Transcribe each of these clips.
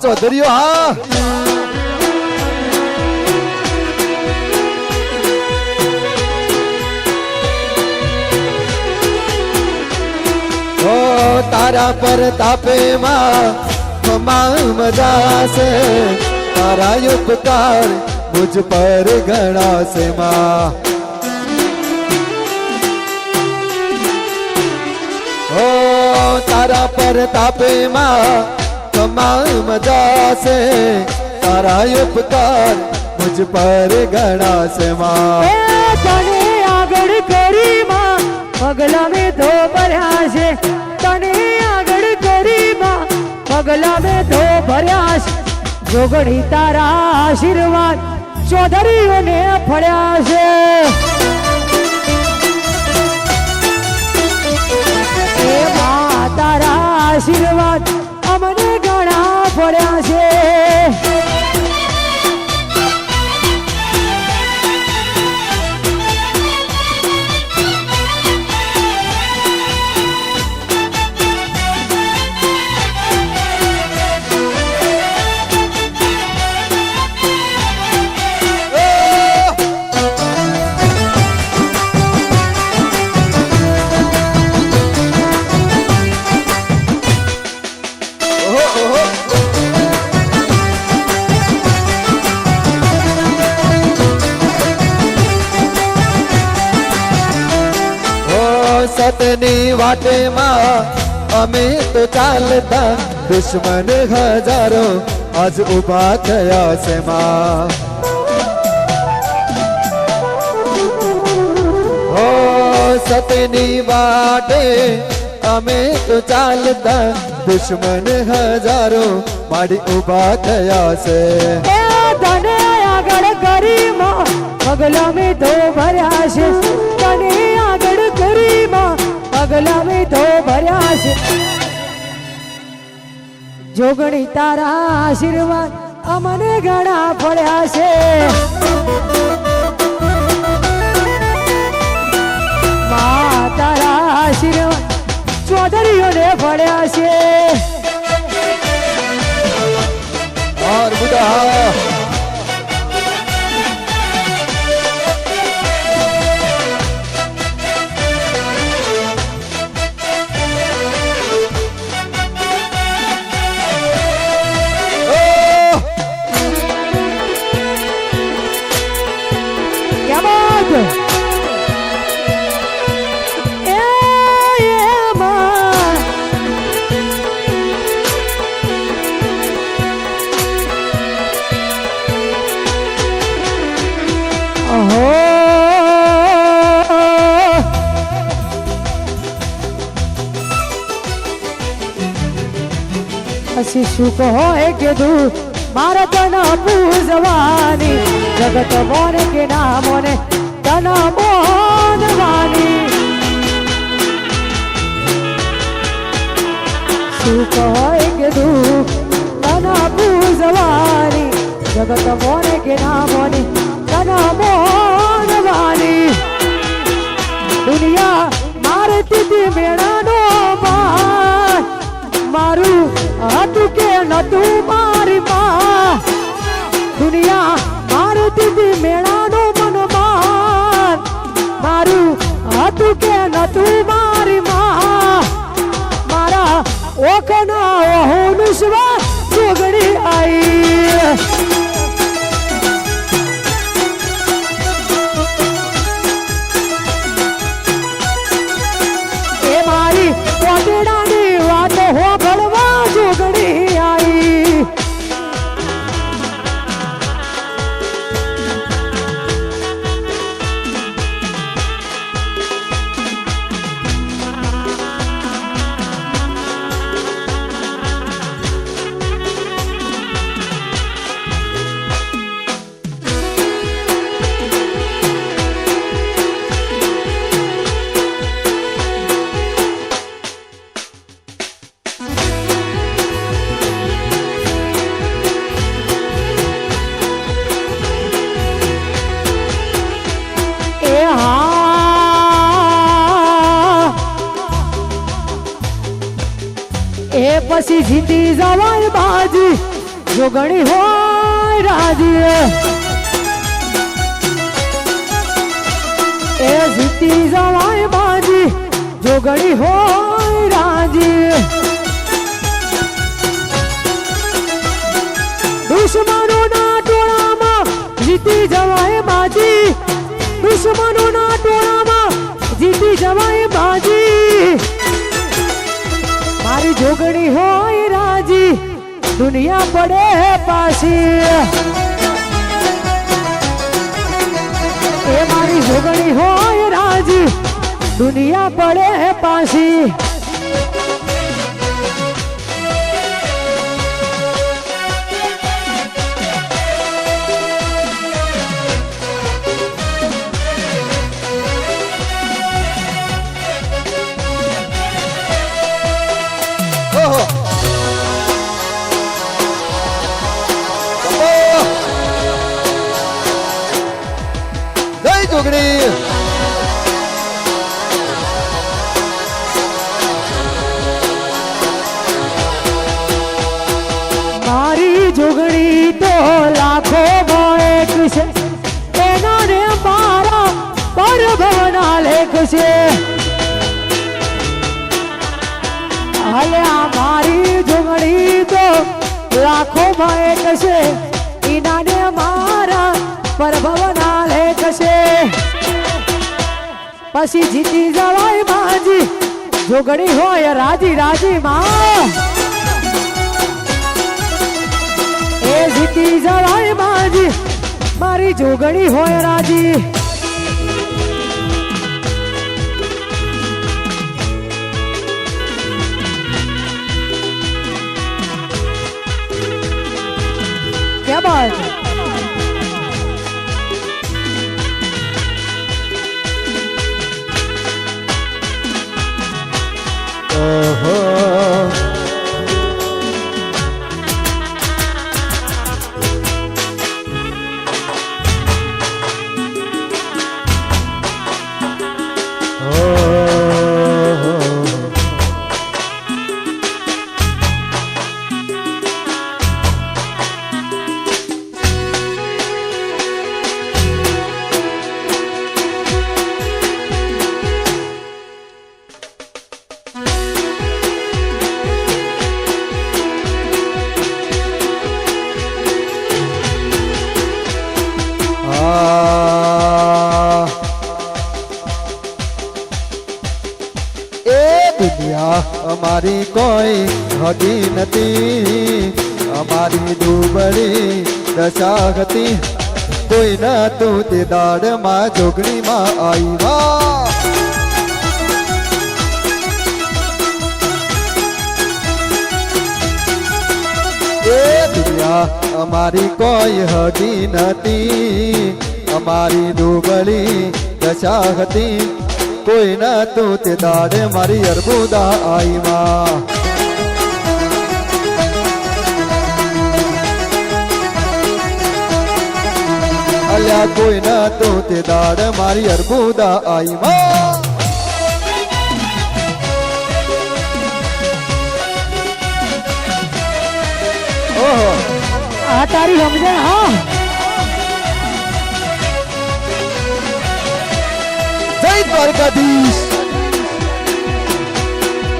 ચૌધરીઓ હા. તારા પર તાપે માં મજા છે તારા ઉપકાર મુજ પર ગણાશે માં. તારા પર તાપે માં કમા મજાશે તારા ઉપકાર મુજ પર ગણાશે માં તને આગળ કરી માં પગલા મેં ધો ભર્યા છે તને આગળ કરી માં પગલા મેં ધો ભર્યા છે જોગણી તારા આશીર્વાદ ચૌધરીઓને ફળ્યા છે તારા આશીર્વાદ અમને ઘણા પડ્યા છે. સતની વાટેમાં અમે તો ચાલતા દુશ્મન હજારો આજ ઊભા થયા છે માં. ઓ સતની વાટે અમે તો ચાલતા દુશ્મન હજારો મારી ઊભા થયા છે. આગળ કરી માં પગલા મેં તો ભર્યા છે. તને આગળ કરી માં પગલા મેં ધો ભર્યા છે. જોગણી તારા આશીર્વાદ અમને ઘણા ફળ્યા છે. તારા આશીર્વાદ ચોધરીઓને ફળ્યા છે. કીધું મારે તને પૂજવાની જગત મોને કે ના મોને તને મોનવાની સુખ હોય કે દુઃખ તને પૂજવાની જગત મોને કે ના મોને તને મોનવાની દુનિયા મારે તીધી મેળાનો માર. મારું હતું કે નતું મારી માં. દુનિયા મારું દીદી મેળાનો મન માર હતું કે નતું મારી માં. મારા ઓખના ઓહુનું સ્વા જોગડી આઈ. પછી જીતી જવાય બાજી. જો ગણી હોય રાજી. એ જીતી જવાય બાજી. જો ગણી હોય રાજી. દુશ્મનોના ટોળામાં જીતી જવાય બાજી. દુશ્મનોના જોગણી હોય રાજી દુનિયા પડે પાછી. એ મારી જોગણી હોય રાજી દુનિયા પડે પાછી. જોગણી તો લાખો એક છે એનો ને મારા પરભવના લેખ છે. હાલે મારી જોગણી તો લાખો એક છે એના ને મારા પરભવના લેખ છે. પછી જીતી જવાય માજી. જોગણી હોય રાજી રાજી માં જીતી જવાય બાજી. મારી જોગણી હોય રાજી. કોઈ હગી નથી અમારી દુબળી દશા હતી કોઈ ન તું તે દાડમાં જોગણીમાં આવ્યા એ દુનિયા અમારી કોઈ હગી નથી અમારી દુબળી દશા હતી કોઈ ન તું તે દાડે મારી અર્બુદા આઈમાં. અલ્યા કોઈ ન તું તે દાડે મારી અર્બુદા આઈ માં આ તારી સમજણ હા. જય દ્વારકાધીશ.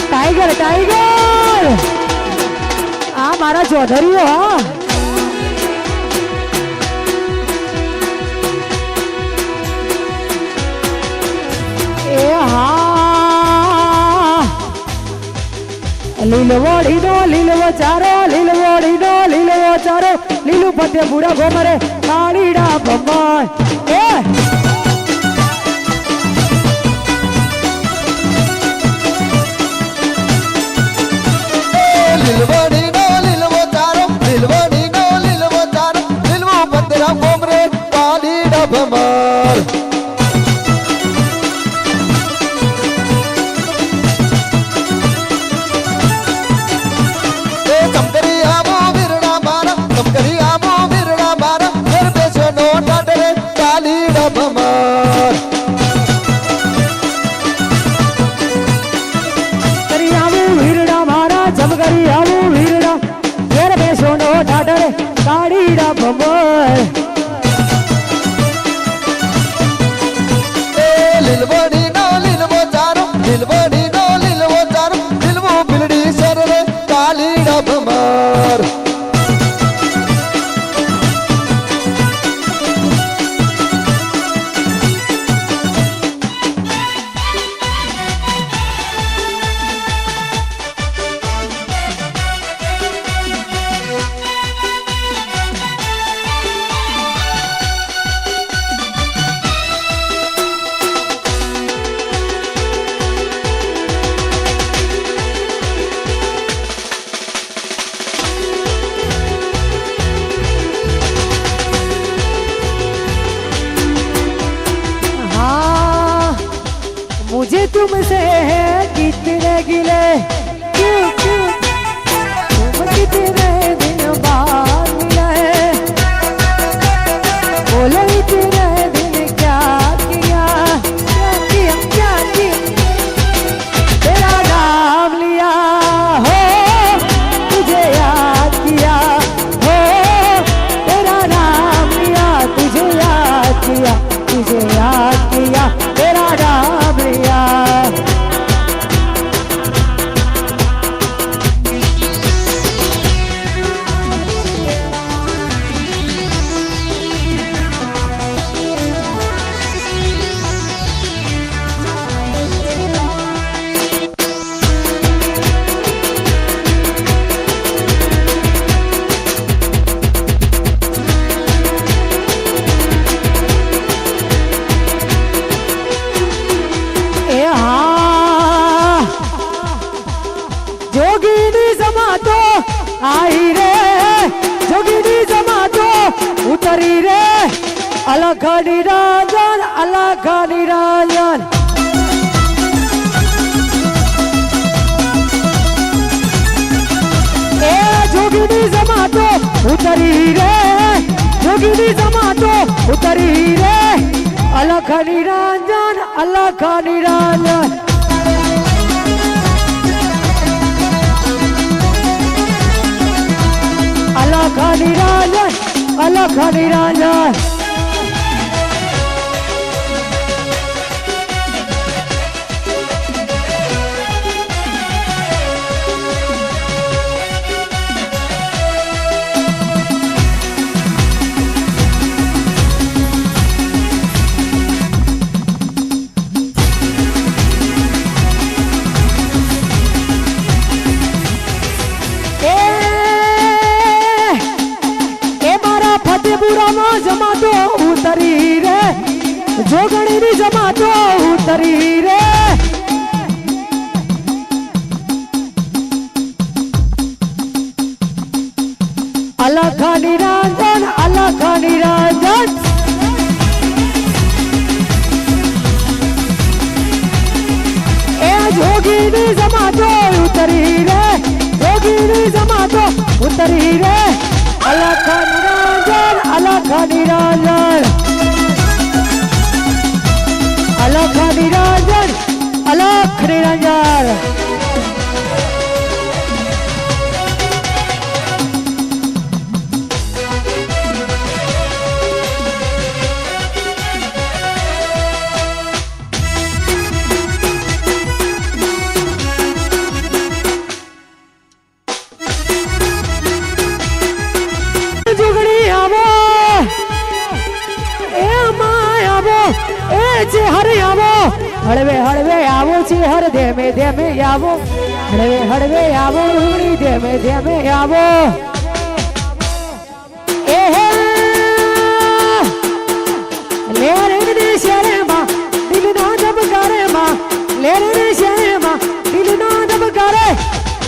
ટાઈગર ટાઈગર આ મારા ચૌધરીઓ હા. લીલવોડી નો લીલવો ચારો લીલવોડી નો લીલવો ચારો. લીલું પતે બુડા ગોમરે, કાળીડા ભમાય એ પાલી અલખ નિરંજન અલખ નિરંજન એ જોગીની સમાતો ઉતરી રે જોગીની સમાતો ઉતરી રે અલખ નિરંજન અલખ નિરંજન અલખ નિરંજન અલખ નિરંજન એ જોગણીની જમાતો ઉતરી રે. અલખા નિરંજન અલખા નિરંજન એ જોગીની જમાતો ઉતરી રે. જોગીની જમાતો ઉતરી રે. અલખા નિરંજન અલખા નિરંજન અલખ નિરંજન અલખ નિરંજન જે હરે આવો. હળવે હળવે, આવો છે, હર ધેમે ધેમે આવો. હળવે હળવે, આવો જુગડી ધેમે ધેમે આવો.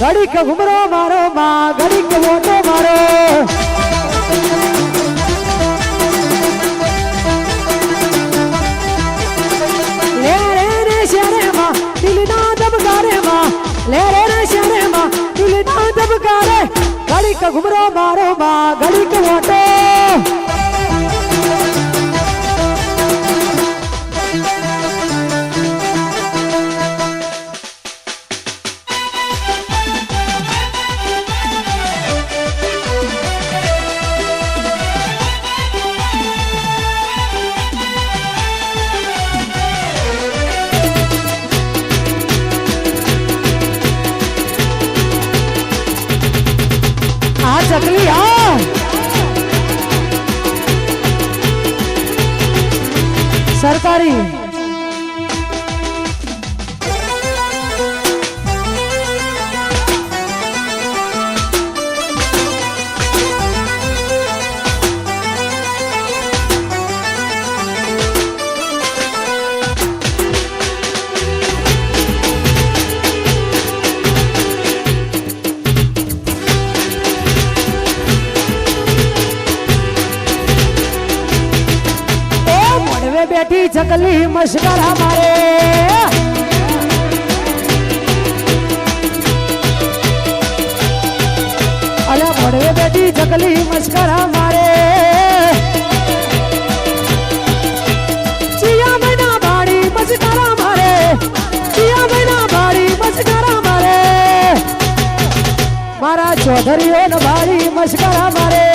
ઘડીક ઘુમરો મારો માં, ઘડીક મોટો મારો. ધબકારેમાં લે રે શેરેમાં દિલના ધબકારે. ઘડીક ઘુમરો મારો માં ઘડીક વોટો સરકારી બેઠી ચકલી મસ્કરા મારે. અલા મોડવે બેટી ચકલી મસ્કરા મારે. ચિયા મહિના બાળી મસ્કરા મારે. ચિયા મહિના બાળી મસ્કરા મારે. મારા ચૌધરીઓ ને બાળી મશ્કરા મારે.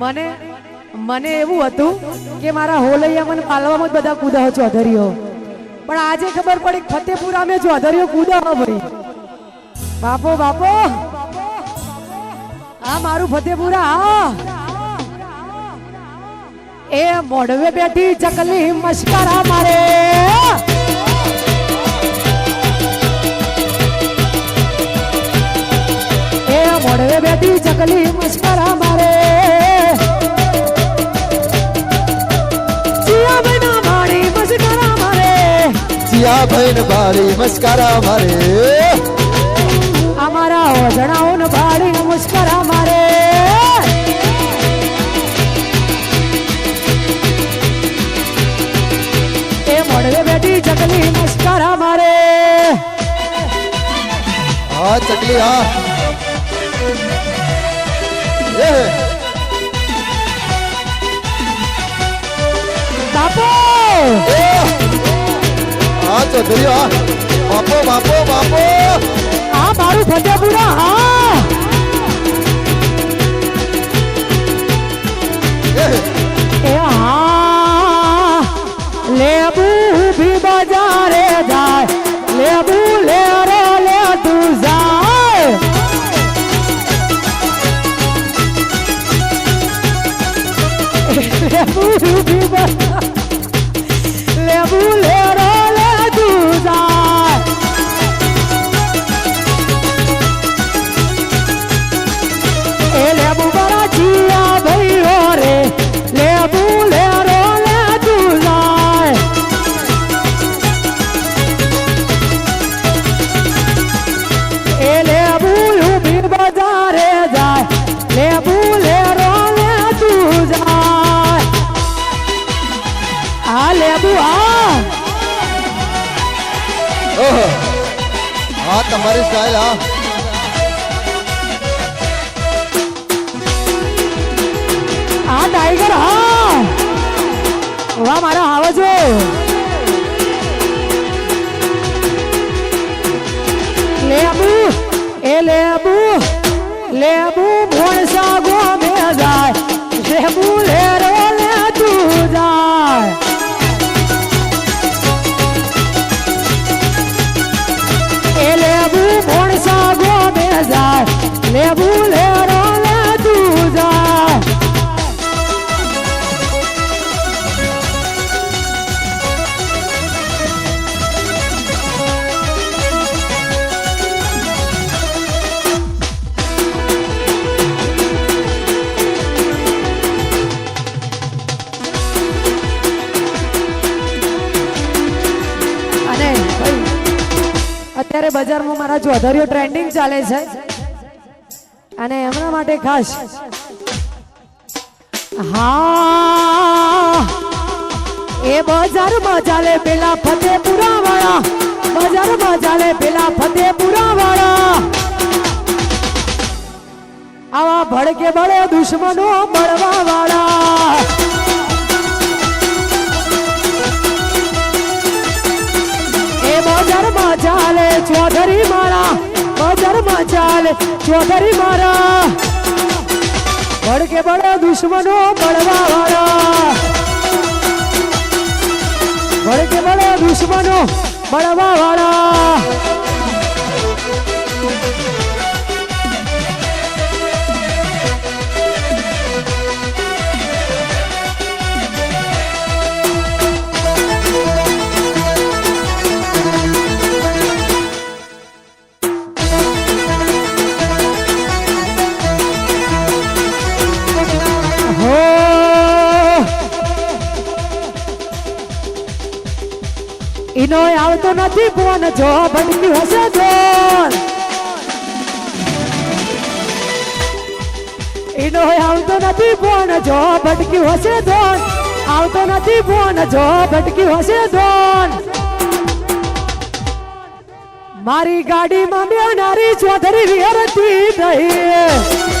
મને મને એવું હતું કે મારા હોલૈયા મને પાલવામાં જ બધા કૂદા અધર્યો પણ આજે ખબર પડી ફતેપુરા મેં ચૌધરીઓ કૂદા હો ભાઈ બાપો બાપો! આ મારું ફતેપુરા એ મોઢવે બેઠી ચકલી મસ્કરા મારે. એ મોઢવે બેઠી ચકલી મસ્કરા મારે. જીયા ભાઈ ને બારી મસ્કારા મારે. અમારા ઓજણાઓ ને ભાડી મસ્કારા મારે. એ મોડવે બેઠી ચકલી મસ્કારા મારે. હા ચકલી હા. ચૌધરી બાપો બાપો બાપો. આ મારું ફતેપુરા હા. હા, તમારી સ્ટાઇલ હા. હા ટાઈગર હા. વાહ, મારા છે લે આબુ એ લેબુ લેબુ ચૌધરીઓ ટ્રેન્ડિંગ ચાલે છે. અને એમના માટે ખાસ હા, એ બજારમાં ચાલે પેલા ફતેપુરા વાળા બજારમાં ચાલે પેલા ફતેપુરા વાળા આવા ભડકે બળે દુશ્મનો મળવા ચૌધરી મારા. ભડકે બળે દુશ્મનો બળવા વાળા. ભડકે બળે દુશ્મનો બળવા વાળા. ઈનો આવતો નથી ફોન જો ભટકી હશે જોર એનો આવતો નથી ફોન જો ભટક્યું હશે ધોન. આવતો નથી ફોન જો ભટક્યું હશે ધોન. મારી ગાડીમાં બેવનારી ચોધરી વિહરતી થઈ